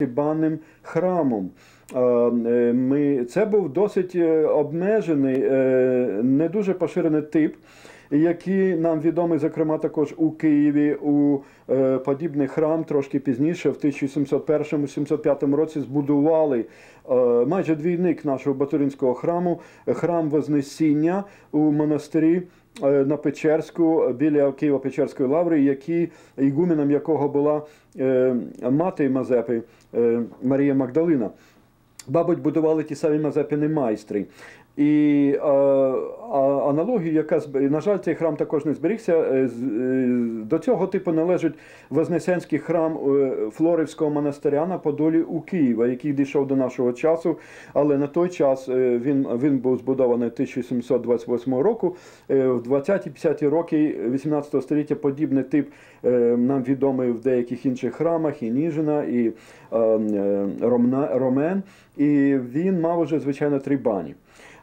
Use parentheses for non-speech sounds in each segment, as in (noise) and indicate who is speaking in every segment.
Speaker 1: банним храмом. Е, Ми, це був досить е, обмежений, е, не дуже поширений тип, який нам відомий, зокрема, також у Києві у подібний храм трошки пізніше, в 1701-1705 році збудували майже двійник нашого Батуринського храму, храм Вознесіння у монастирі. Е, На Печерську біля Києво-Печерської лаври, які ігуменом якого була е, мати Мазепи е, Марія Магдалина. Бабуть, будували ті самі Мазепини майстри. І е, а, аналогію, яка на жаль, цей храм також не зберігся. е, е, До цього типу належить Вознесенський храм Флорівського монастиря на Подолі у Києва, який дійшов до нашого часу. Але на той час він, він був збудований 1728 року. В 20-50-ті роки 18 століття подібний тип нам відомий в деяких інших храмах, і Ніжина, і е, е, Ромна, Ромен. І він мав уже, звичайно, три бані.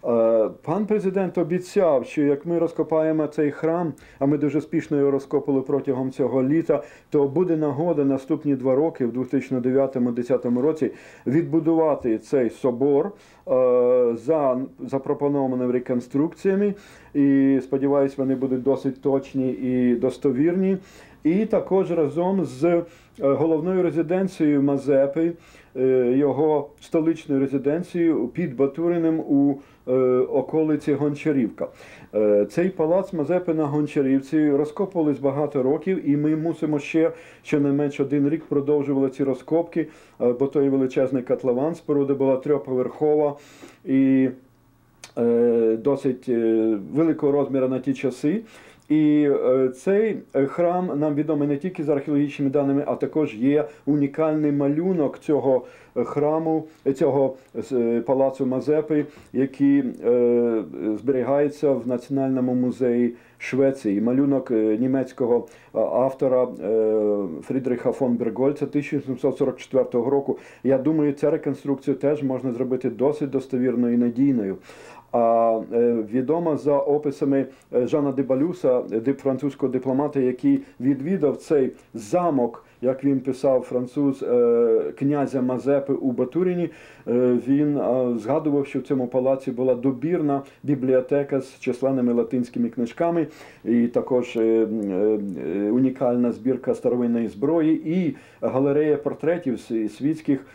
Speaker 1: Е, Пан президент обіцяв, що як ми розкопаємо цей храм, а ми дуже спішно його розкопали протягом цього літа, то буде нагода наступні два роки, в 2009-2010 році, відбудувати цей собор е, за запропонованими реконструкціями. І сподіваюся, вони будуть досить точні і достовірні. І також разом з е, головною резиденцією Мазепи, його столичною резиденцією під Батуриним у е, околиці Гончарівка. Е, Цей палац Мазепи на Гончарівці розкопувались багато років, і ми мусимо ще щонайменш один рік продовжували ці розкопки, е, бо той величезний котлован споруда була трьохповерхова і е, досить е, великого розміру на ті часи. І е, цей е, храм нам відомий не тільки за археологічними даними, а також є унікальний малюнок цього е, храму, цього палацу Мазепи, який зберігається в Національному музеї Швеції. Малюнок е, німецького е, автора е, Фрідриха фон Бергольца 1744 року. Я думаю, ця реконструкція теж можна зробити досить достовірною і надійною. А відома відомо за описами е, Жана де Балюса, е, французького дипломата, який відвідав цей замок, як він писав француз е, князя Мазепи у Батуріні. Е, Він е, згадував, що в цьому палаці була добірна бібліотека з численними латинськими книжками, і також унікальна збірка старовинної зброї і галерея портретів світських,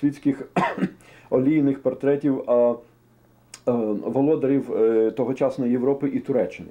Speaker 1: світських (clears throat) олійних портретів. володарів тогочасної Європи і Туреччини.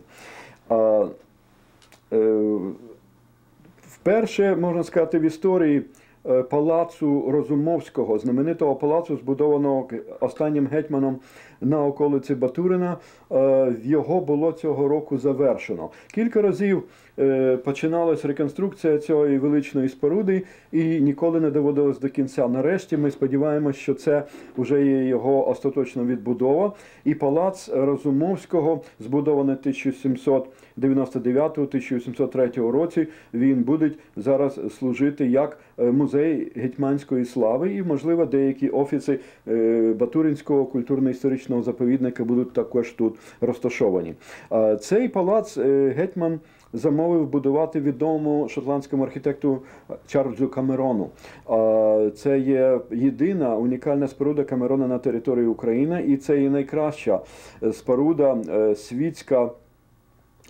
Speaker 1: А, е, можна сказати, в історії е, палацу Розумовського, знаменитого палацу, збудованого останнім гетьманом на околиці Батурина, е, його було цього року завершено. Кілька разів е, починалась реконструкція цієї величної споруди і ніколи не доводилось до кінця. Нарешті ми сподіваємося, що це вже є його остаточна відбудова. І палац Розумовського, збудований 1799-1703 році, він буде зараз служити як е, музей гетьманської слави, і, можливо, деякі офіси е, Батуринського культурно-історичного заповідника будуть також тут розташовані. Цей палац е, гетьман замовив будувати відомому шотландському архітекту Чарльзу Камерону. Це є єдина унікальна споруда Камерона на території України, і це є найкраща споруда світська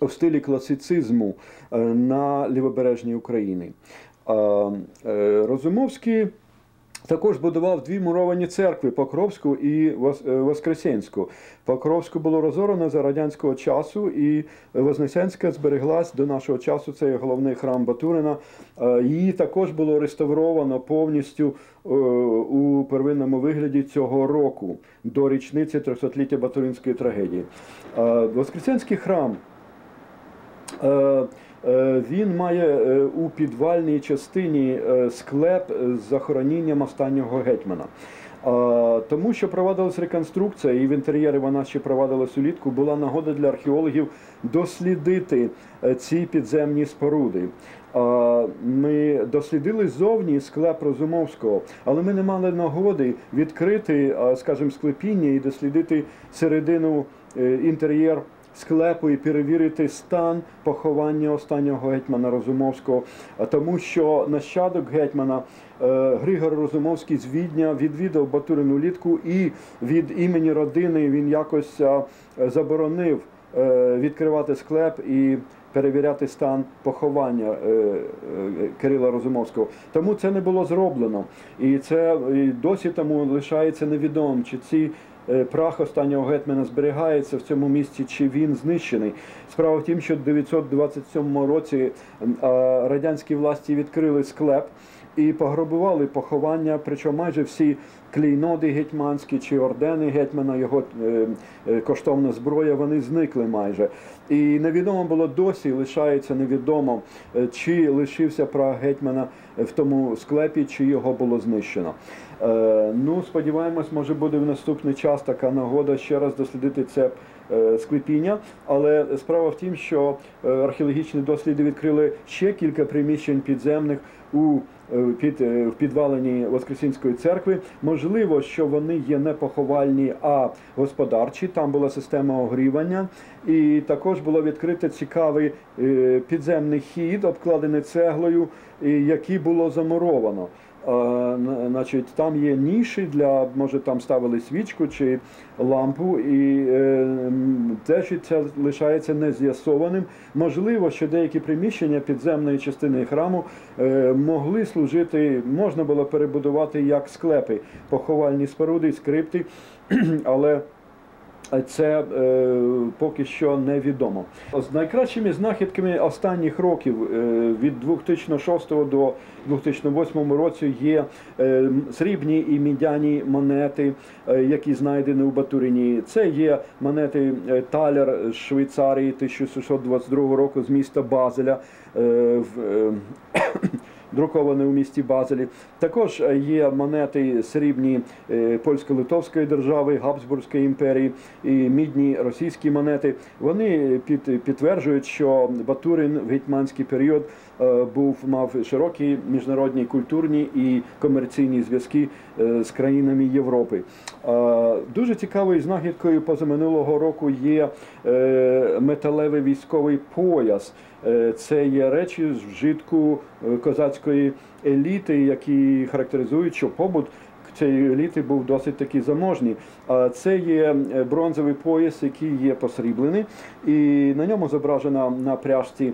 Speaker 1: у стилі класицизму е, на лівобережній Україні. Е, Розумовський також будував дві муровані церкви Покровську і е, Воскресенську. Покровську було розорено за радянського часу, і Вознесенська збереглась до нашого часу. Це головний храм Батурина. Її також було реставровано повністю у первинному вигляді цього року до річниці 300-ліття Батуринської трагедії. Воскресенський храм. Е, е, Він має е, у підвальній частині склеп з захоронінням останнього гетьмана. Тому що проводилась реконструкція, і в інтер'єрі вона ще проводилась улітку, була нагода для археологів дослідити ці підземні споруди. Ми дослідили зовні склеп Розумовського, але ми не мали нагоди відкрити, скажімо, склепіння і дослідити середину інтер'єр склепу і перевірити стан поховання останнього гетьмана Розумовського, тому що нащадок гетьмана е, Григор Розумовський з Відня відвідав Батурину літку і від імені родини він якось е, заборонив е, відкривати склеп і перевіряти стан поховання Кирила Розумовського. Тому це не було зроблено. І це досі тому лишається невідомим, чи ці прах останнього гетьмана зберігається в цьому місці, чи він знищений. Справа в тім, що в 927 році радянські власті відкрили склеп і пограбували поховання, причому майже всі клейноди гетьманські чи ордени гетьмана, його е, е, коштовна зброя, вони зникли майже. І невідомо було досі, лишається невідомо, е, чи лишився прах гетьмана в тому склепі, чи його було знищено. Ну, сподіваємось, може буде в наступний час така нагода ще раз дослідити це склепіння. Але справа в тім, що археологічні досліди відкрили ще кілька приміщень підземних у під, е, в підвалині Воскресінської церкви. Можливо, що вони є не поховальні, а господарчі. Там була система огрівання, і також було відкрито цікавий е, підземний хід, обкладений цеглою, який було замуровано. На- Значить, там є ніші для, може, там ставили свічку чи лампу, і е, те, що це лишається нез'ясованим. Можливо, що деякі приміщення підземної частини храму е, могли служити, можна було перебудувати як склепи, поховальні споруди, скрипти, (clears throat) але це е, поки що невідомо. З найкращими знахідками останніх років е, від 2006 до 2008 році є е, срібні і мідяні монети, е, які знайдені у Батурині. Це є монети е, Таляр з Швейцарії 1622 року з міста Базеля. е, в, е, друковане у місті Базелі. Також е, є монети срібні е, польсько-литовської держави, Габсбурзької імперії і мідні російські монети. Вони під, підтверджують, що Батурин в гетьманський період е, був мав широкі міжнародні культурні і комерційні зв'язки з країнами Європи. Дуже цікавою знахідкою позаминулого року є металевий військовий пояс. Е, Це є речі з вжитку е, козацької еліти, які характеризують, що побут цієї еліти був досить таки заможний. А Це є е, бронзовий пояс, який є посріблений, і на ньому зображена на пряжці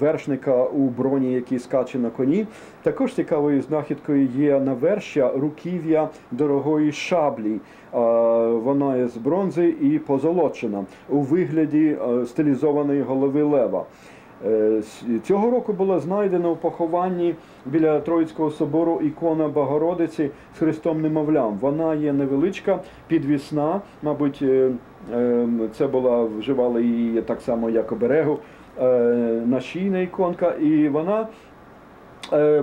Speaker 1: вершника у броні, який скаче на коні. Також цікавою знахідкою є навершя руків'я дорогої шаблі. Вона є з бронзи і позолочена у вигляді стилізованої голови лева. Е, Цього року було знайдено у похованні біля Троїцького собору ікона Богородиці з Христом Немовлям. Вона є невеличка, підвісна, мабуть, е, е, це була вживали її так само, як оберегу, нашійна іконка, і вона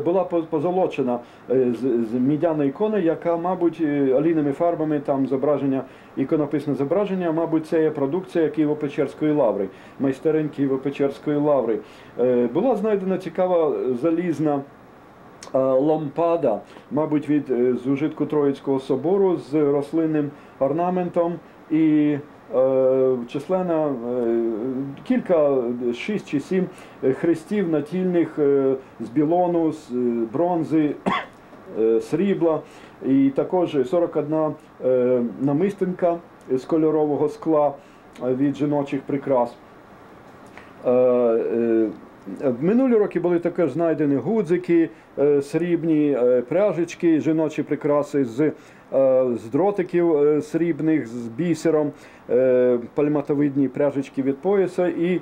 Speaker 1: була позолочена е, з, мідяної ікони, яка, мабуть, е, олійними фарбами там зображення, іконописне зображення, мабуть, це є продукція Києво-Печерської лаври, майстерень Києво-Печерської лаври. Е, Була знайдена цікава залізна е, лампада, мабуть, від е, з ужитку Троїцького собору з рослинним орнаментом і е, числена е, кілька, шість чи сім е, хрестів натільних е, з білону, з е, бронзи, е, срібла, і також 41 е, намистинка з кольорового скла е, від жіночих прикрас. Е, В минулі роки були також знайдені гудзики, е, срібні е, пряжечки, жіночі прикраси з, з дротиків срібних, з бісером, пальматовидні пряжечки від пояса. І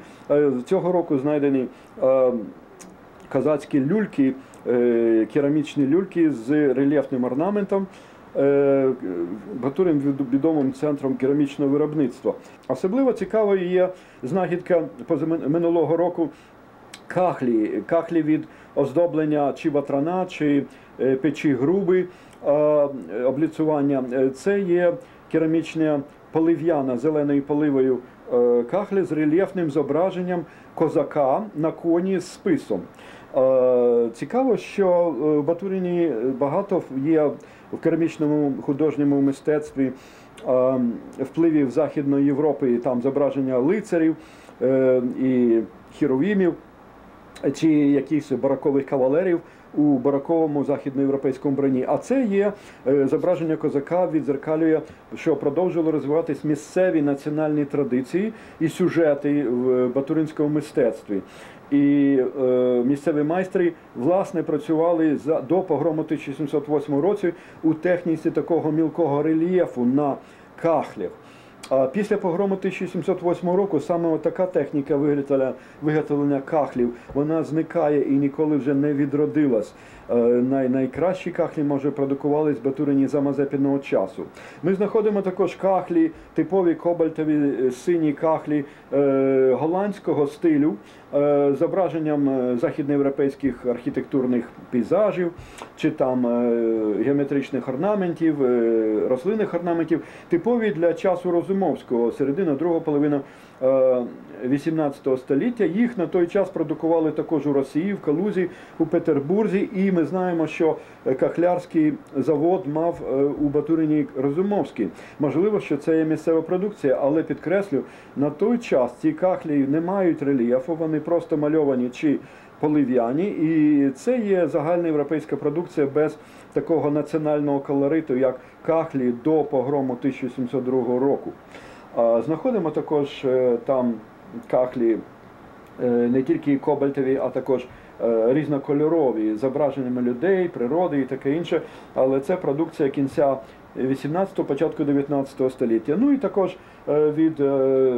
Speaker 1: цього року знайдені казацькі люльки, керамічні люльки з рельєфним орнаментом. Батурин від- відомим центром керамічного виробництва. Особливо цікавою є знахідка минулого року кахлі, кахлі від оздоблення чи ватрана, чи е, печі груби е, обліцювання. Е, Це є керамічна полив'яна зеленою поливою кахлі з рельєфним зображенням козака на коні з списом. Цікаво, що в Батуріні багато є в керамічному художньому мистецтві впливів Західної Європи, там зображення лицарів і хіровімів чи якихось баракових кавалерів у бараковому західноєвропейському броні. А це є е, зображення козака, відзеркалює, що продовжувало розвиватись місцеві національні традиції і сюжети в батуринському мистецтві. І е, місцеві майстри власне працювали за до погрому 1708 році у техніці такого мілкого рельєфу на кахлях. А після погрому 1708 року саме така техніка виготовлення, кахлів вона зникає і ніколи вже не відродилась. Е, Най, найкращі кахлі може продукувались в Батурині за мазепінного часу. Ми знаходимо також кахлі, типові кобальтові е, сині кахлі е, голландського стилю зображенням західноєвропейських архітектурних пейзажів чи там геометричних орнаментів, рослинних орнаментів, типові для часу Розумовського, середина другого половина е, 18 століття. Їх на той час продукували також у Росії, в Калузі, у Петербурзі. І ми знаємо, що е, кахлярський завод мав е, у Батурині Розумовський. Можливо, що це є місцева продукція, але підкреслю, на той час ці кахлі не мають рельєфу, вони просто мальовані чи полив'яні, і це є загальна європейська продукція без такого національного колориту, як кахлі до погрому 1702 року. Знаходимо також е, там кахлі не тільки кобальтові, а також різнокольорові з зображеннями людей, природи і таке інше. Але це продукція кінця 18-го, початку 19 століття. Ну і також е, від е,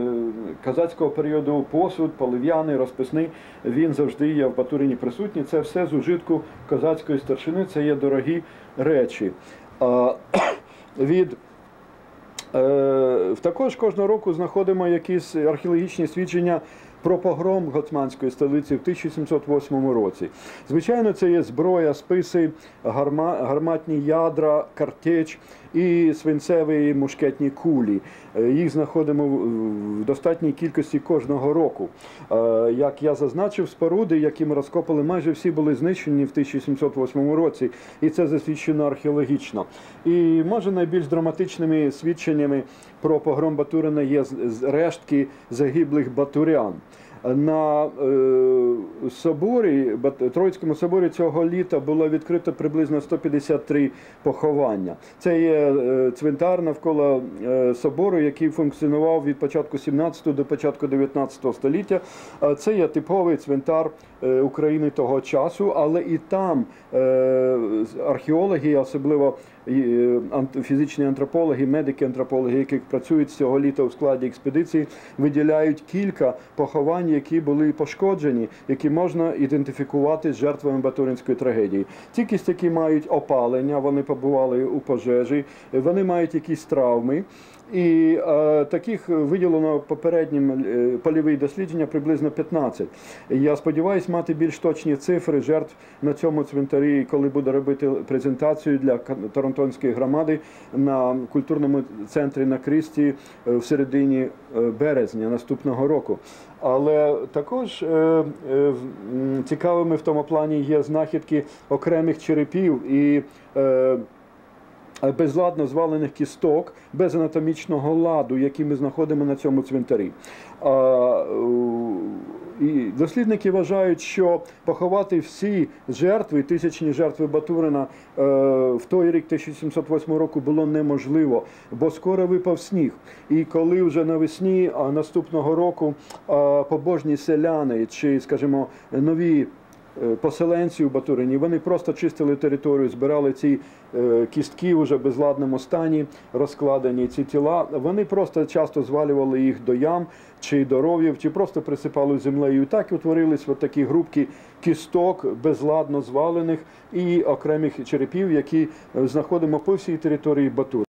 Speaker 1: казацького періоду посуд, полив'яний, розписний, він завжди є в Батурині присутній. Це все з ужитку козацької старшини, це є дорогі речі. (clears throat) Від Е, Також кожного року знаходимо якісь археологічні свідчення про погром Гоцманської столиці в 1708 році. Звичайно, це є зброя, списи, гарма, гарматні ядра, картеч і свинцеві мушкетні кулі. Е, Їх знаходимо в достатній кількості кожного року. Е, Як я зазначив, споруди, які ми розкопали, майже всі були знищені в 1708 році, і це засвідчено археологічно. І може найбільш драматичними свідченнями про погром Батурина є рештки загиблих батурян. На е, соборі, Троїцькому соборі цього літа було відкрито приблизно 153 поховання. Це є е, цвинтар навколо е, собору, який функціонував від початку 17 до початку 19 століття. Це є типовий цвинтар України того часу, але і там е, археологи, особливо е, фізичні антропологи, медики, антропологи, які працюють з цього літа у складі експедиції, виділяють кілька поховань, які були пошкоджені, які можна ідентифікувати з жертвами Батуринської трагедії. Ті кістяки мають опалення, вони побували у пожежі, вони мають якісь травми. І е, таких виділено попереднім е, польові дослідження приблизно 15. Я сподіваюся мати більш точні цифри жертв на цьому цвинтарі, коли буду робити презентацію для Торонтонської громади на культурному центрі на Крісті е, в середині е, березня наступного року. Але також е, е, цікавими в тому плані є знахідки окремих черепів і. Е, безладно звалених кісток без анатомічного ладу, які ми знаходимо на цьому цвинтарі. І дослідники вважають, що поховати всі жертви, тисячні жертви Батурина е, в той рік 1708 року було неможливо, бо скоро випав сніг. І коли вже навесні наступного року побожні селяни чи, скажімо, нові е, поселенці у Батурині, вони просто чистили територію, збирали ці е, кістки вже в безладному стані, розкладені ці тіла. Вони просто часто звалювали їх до ям чи до ровів, чи просто присипали землею. І так утворились от такі групки кісток безладно звалених і окремих черепів, які е, знаходимо по всій території Батури.